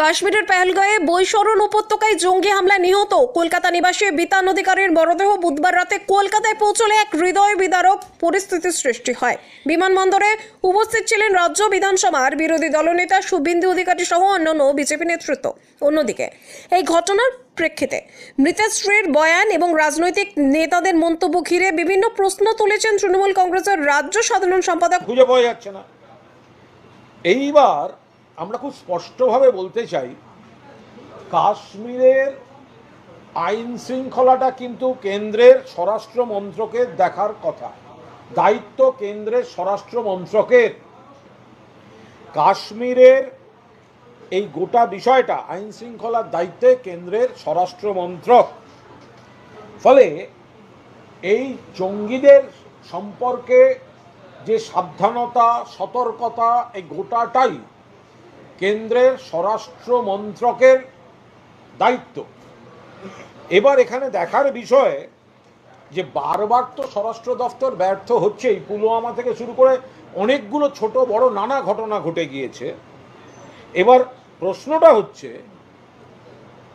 কাশ্মীরের পেহেলগাঁয়ে বৈশরণ উপত্যকায় জঙ্গি হামলায় নিহত কলকাতা নিবাসী বিতান অধিকারীর মরদেহ বুধবার রাতে কলকাতায় পৌঁছলে এক হৃদয় বিদারক পরিস্থিতির সৃষ্টি হয়। বিমানবন্দরে উপস্থিত ছিলেন রাজ্য বিধানসভার বিরোধী দলনেতা শুভেন্দু অধিকারী সহ অন্যান্য বিজেপি নেতৃত্ব। অন্যদিকে, এই ঘটনার প্রেক্ষিতে মৃতের স্ত্রীর বয়ান এবং রাজনৈতিক নেতাদের মন্তব্য ঘিরে বিভিন্ন প্রশ্ন তুলেছেন তৃণমূল কংগ্রেসের রাজ্য সাধারণ সম্পাদক খুঁজে পাওয়া যাচ্ছে না। এইবার আমরা খুব স্পষ্টভাবে বলতে চাই, কাশ্মীরের আইন শৃঙ্খলাটা কিন্তু কেন্দ্রের স্বরাষ্ট্র মন্ত্রকের দেখার কথা, দায়িত্ব কেন্দ্রের স্বরাষ্ট্র মন্ত্রকের। কাশ্মীরের এই গোটা বিষয়টা আইন শৃঙ্খলার দায়িত্বে কেন্দ্রের স্বরাষ্ট্র মন্ত্রক। ফলে এই জঙ্গিদের সম্পর্কে যে সাবধানতা, সতর্কতা, এই গোটাটাই কেন্দ্রের স্বরাষ্ট্র মন্ত্রকের দায়িত্ব। এবার এখানে দেখার বিষয় যে বারবার তো স্বরাষ্ট্র দফতর ব্যর্থ হচ্ছেই পুলওয়ামা থেকে শুরু করে অনেকগুলো ছোট বড় নানা ঘটনা ঘটে গিয়েছে। এবার প্রশ্নটা হচ্ছে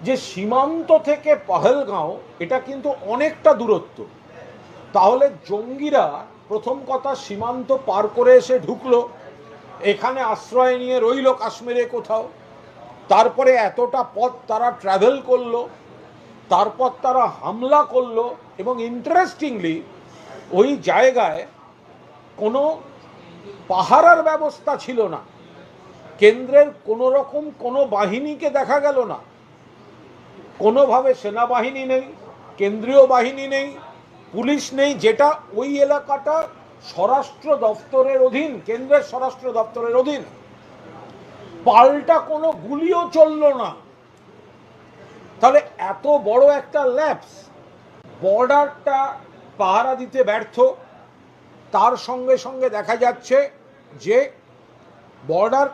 যে সীমান্ত থেকে পহেলগাঁও, এটা কিন্তু অনেকটা দূরত্ব। তাহলে জঙ্গিরা প্রথম কথা সীমান্ত পার করে এসে ঢুকলো। এখানে আশ্রয় নিয়ে রইল কাশ্মীরে কোথাও। তারপরে এতটা পথ তারা ট্রাভেল করল, তারপর তারা হামলা করল এবং ইন্টারেস্টিংলি ওই জায়গায় কোনো পাহারার ব্যবস্থা ছিল না। কেন্দ্রের কোনো রকম কোনো বাহিনীকে দেখা গেল না। কোনোভাবে সেনাবাহিনী নেই, কেন্দ্রীয় বাহিনী নেই, পুলিশ নেই, যেটা ওই এলাকাটা স্বরাষ্ট্র দপ্তরের অধীন, কেন্দ্রের স্বরাষ্ট্র দপ্তরের অধীন। পাল্টা কোনো গুলিও চলল না। তাহলে এত বড় একটা ল্যাপস বর্ডারটা পাহারা দিতে ব্যর্থ। তার সঙ্গে সঙ্গে দেখা যাচ্ছে যে বর্ডার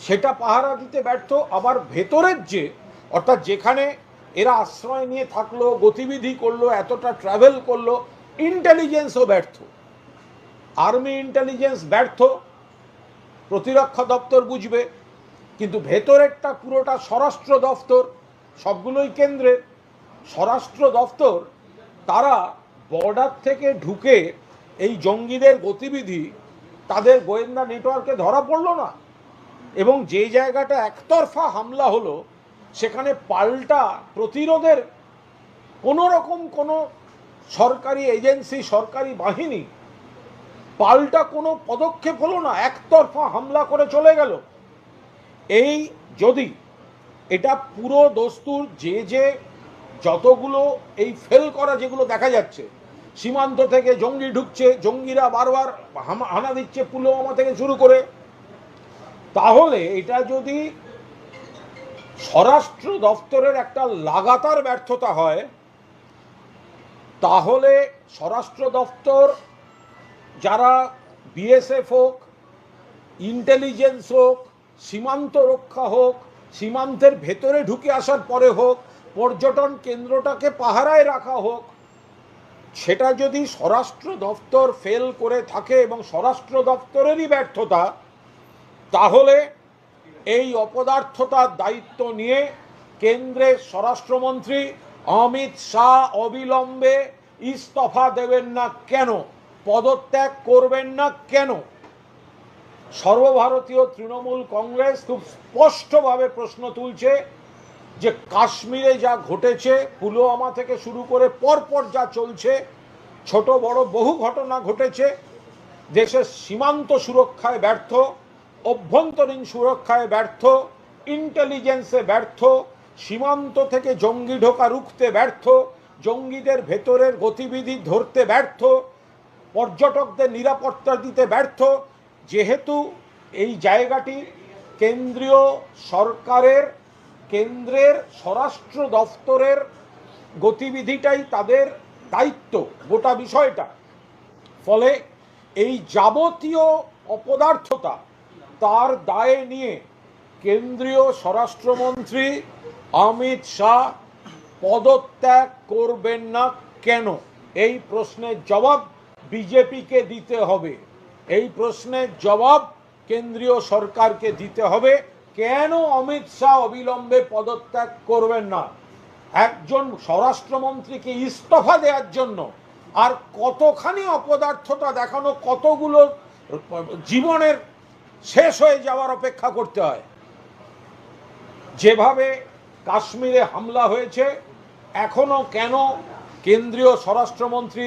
সেটা পাহারা দিতে ব্যর্থ। আবার ভেতরের যে, অর্থাৎ যেখানে এরা আশ্রয় নিয়ে থাকল, গতিবিধি করল, এতটা ট্রাভেল করল ইন্টেলিজেন্সও ব্যর্থ। আর্মি ইন্টেলিজেন্স ব্যর্থ, প্রতিরক্ষা দপ্তর বুঝবে, কিন্তু ভেতরেরটা পুরোটা স্বরাষ্ট্র দপ্তর সবগুলোই কেন্দ্রের স্বরাষ্ট্র দপ্তর তারা বর্ডার থেকে ঢুকে এই জঙ্গিদের গতিবিধি তাদের গোয়েন্দা নেটওয়ার্কে ধরা পড়ল না। এবং যে জায়গাটা একতরফা হামলা হলো, সেখানে পাল্টা প্রতিরোধের কোনো রকম কোনো সরকারি এজেন্সি, সরকারি বাহিনী, পাল্টা কোনো পদক্ষেপ হলো না, একতরফা হামলা করে চলে গেল। এই যদি এটা পুরো দস্তুর যে যে যতগুলো এই ফেল করা যেগুলো দেখা যাচ্ছে, সীমান্ত থেকে জঙ্গি ঢুকছে, জঙ্গিরা বারবার হানা দিচ্ছে পুলওয়ামা থেকে শুরু করে, তাহলে এটা যদি স্বরাষ্ট্র দপ্তরের একটা লাগাতার ব্যর্থতা হয় তাহলে স্বরাষ্ট্র দপ্তর, যারা বিএসএফ হোক, ইন্টেলিজেন্স হোক, সীমান্ত রক্ষা হোক, সীমান্তের ভেতরে ঢুকে আসার পরে হোক, পর্যটন কেন্দ্রটাকে পাহারায় রাখা হোক, সেটা যদি স্বরাষ্ট্র দপ্তর ফেল করে থাকে এবং স্বরাষ্ট্র দপ্তরেরই ব্যর্থতা, তাহলে এই অপদার্থতার দায়িত্ব নিয়ে কেন্দ্রের স্বরাষ্ট্রমন্ত্রী অমিত শাহ অবিলম্বে ইস্তফা দেবেন না কেন? পদত্যাগ করবেন না কেন? সর্বভারতীয় তৃণমূল কংগ্রেস খুব স্পষ্টভাবে প্রশ্ন তুলছে যে কাশ্মীরে যা ঘটেছে, পুলওয়ামা থেকে শুরু করে পরপর যা চলছে, ছোট বড় বহু ঘটনা ঘটেছে, দেশের সীমান্ত সুরক্ষায় ব্যর্থ, অভ্যন্তরীণ সুরক্ষায় ব্যর্থ ইন্টেলিজেন্সে ব্যর্থ সীমান্ত থেকে জঙ্গি ঢোকা রুখতে ব্যর্থ, জঙ্গিদের ভেতরের গতিবিধি ধরতে ব্যর্থ, পর্যটকদের নিরাপত্তা দিতে ব্যর্থ। যেহেতু এই জায়গাটি কেন্দ্রীয় সরকারের, কেন্দ্রের স্বরাষ্ট্র দফতরের গতিবিধিটাই তাদের দায়িত্ব, গোটা বিষয়টা। ফলে এই যাবতীয় অপদার্থতা তার দায়ে নিয়ে কেন্দ্রীয় স্বরাষ্ট্রমন্ত্রী অমিত শাহ পদত্যাগ করবেন না কেন? এই প্রশ্নের জবাব বিজেপিকে দিতে হবে। এই প্রশ্নের জবাব কেন্দ্রীয় সরকারকে দিতে হবে। কেন অমিত শাহ অবিলম্বে পদত্যাগ করবেন না? একজন স্বরাষ্ট্রমন্ত্রীকে ইস্তফা দেওয়ার জন্য আর কতখানি অপদার্থতা দেখানো, কতগুলো জীবনের শেষ হয়ে যাওয়ার অপেক্ষা করতে হয়? যেভাবে কাশ্মীরে হামলা হয়েছে, এখনও কেন কেন্দ্রীয় স্বরাষ্ট্রমন্ত্রী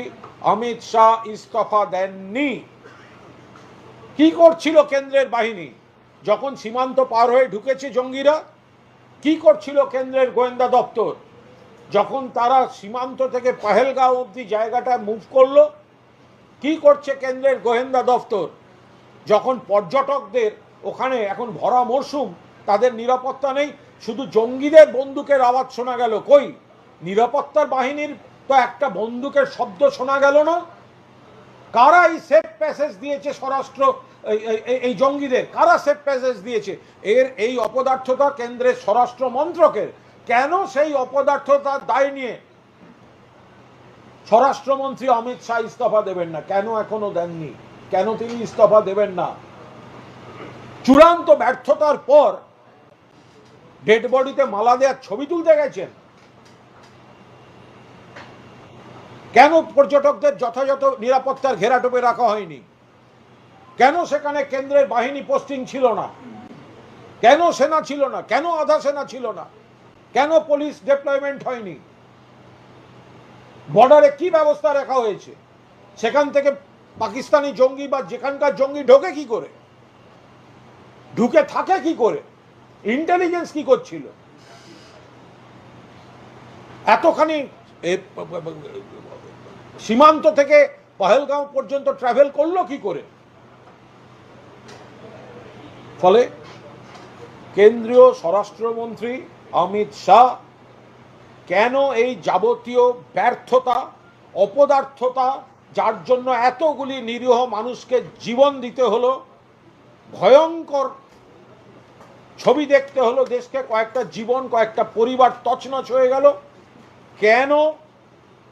অমিত শাহ ইস্তফা দেননি? কি করছিল কেন্দ্রের বাহিনী? যখন সীমান্ত পার হয়ে ঢুকেছে জঙ্গিরা, কি করছিল কেন্দ্রের গোয়েন্দা দপ্তর? যখন তারা সীমান্ত থেকে পাহেলগাঁও অবধি জায়গাটা মুভ করল, কি করছে কেন্দ্রের গোয়েন্দা দপ্তর? যখন পর্যটকদের ওখানে এখন ভরা মরশুম তাদের নিরাপত্তা নেই। শুধু জঙ্গিদের বন্দুকের আওয়াজ শোনা গেল। কই? নিরাপত্তার বাহিনীর তো একটা বন্দুকের শব্দ শোনা গেল না। কারা এই সেফ প্যাসেজ দিয়েছে স্বরাষ্ট্র, এই- জঙ্গিদের? কারা সেফ প্যাসেজ দিয়েছে? এর এই অপদার্থতা কেন্দ্রের স্বরাষ্ট্র মন্ত্রকের। কেন সেই অপদার্থতার দায় নিয়ে? স্বরাষ্ট্রমন্ত্রী অমিত শাহ ইস্তফা দেবেন না। কেন এখনও দেননি? কেন তিনি ইস্তফা দেবেন না? চূড়ান্ত ব্যর্থতার পর ডেড বডিতে মালা দেওয়ার ছবি তুলতে গেছেন? কেন পর্যটকদের যথাযথ নিরাপত্তার ঘেরাটোপে রাখা হয়নি? কেন সেখানে কেন্দ্রের বাহিনী পোস্টিং ছিল না? কেন সেনা ছিল না? কেন আধা সেনা ছিল না? কেন পুলিশ ডেপ্লয়মেন্ট হয়নি? বর্ডারে কি ব্যবস্থা রাখা হয়েছে? সেখান থেকে পাকিস্তানি জঙ্গি বা যেখানকার জঙ্গি ঢোকে কি করে? ঢুকে থাকে কি করে? ইন্টেলিজেন্স কি করছিল? এতখানি সীমান্ত থেকে পহেলগাঁও পর্যন্ত ট্রাভেল করল কি করে? ফলে কেন্দ্রীয় স্বরাষ্ট্রমন্ত্রী অমিত শাহ কেন এই যাবতীয় ব্যর্থতা, অপদার্থতা, যার জন্য এতগুলি নিরীহ মানুষকে জীবন দিতে হলো, ভয়ঙ্কর ছবি দেখতে হলো দেশকে কয়েকটা জীবন কয়েকটা পরিবার তছনছ হয়ে গেল। কেন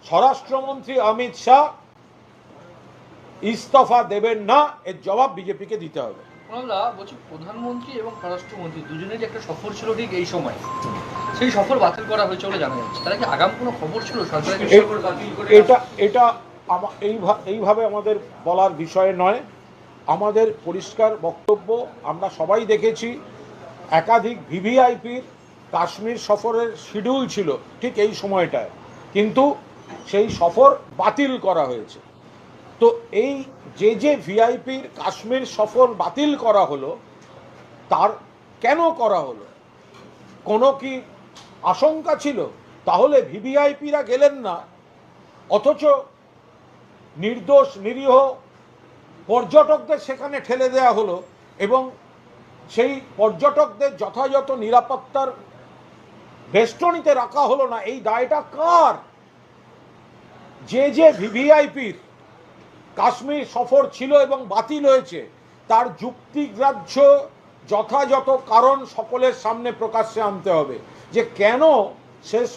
স্বরাষ্ট্রমন্ত্রী অমিত শাহ ইস্তফা দেবেন না? এর জবাব বিজেপিকে দিতে হবে। বলছি প্রধানমন্ত্রী এবং স্বরাষ্ট্রমন্ত্রী দুজনেরই একটা সফর ছিল ঠিক এই সময়। সেই সফর বাতিল করা হয়েছে বলে জানা যাচ্ছে। তারা কি আগাম কোনো খবর ছিল? এটা এটা এইভাবে আমাদের বলার বিষয় নয়। আমাদের পরিষ্কার বক্তব্য আমরা সবাই দেখেছি। একাধিক ভিভিআইপির কাশ্মীর সফরের শিডিউল ছিল ঠিক এই সময়টায়। কিন্তু সেই সফর বাতিল করা হয়েছে। তো এই যে যে ভিআইপির কাশ্মীর সফর বাতিল করা হলো, তার কেন করা হলো? কোনো কি আশঙ্কা ছিল? তাহলে ভিভিআইপিরা গেলেন না, অথচ নির্দোষ, নিরীহ পর্যটকদের সেখানে ঠেলে দেওয়া হলো এবং সেই পর্যটকদের যথাযথ নিরাপত্তার বেষ্টনীতে রাখা হলো না। এই দায়টা কার? যে যে ভিভিআইপির কাশ্মীর সফর ছিল এবং বাতিল হয়েছে, তার যুক্তিগ্রাহ্য যথাযথ কারণ সকলের সামনে প্রকাশ্যে আনতে হবে যে কেন শেষ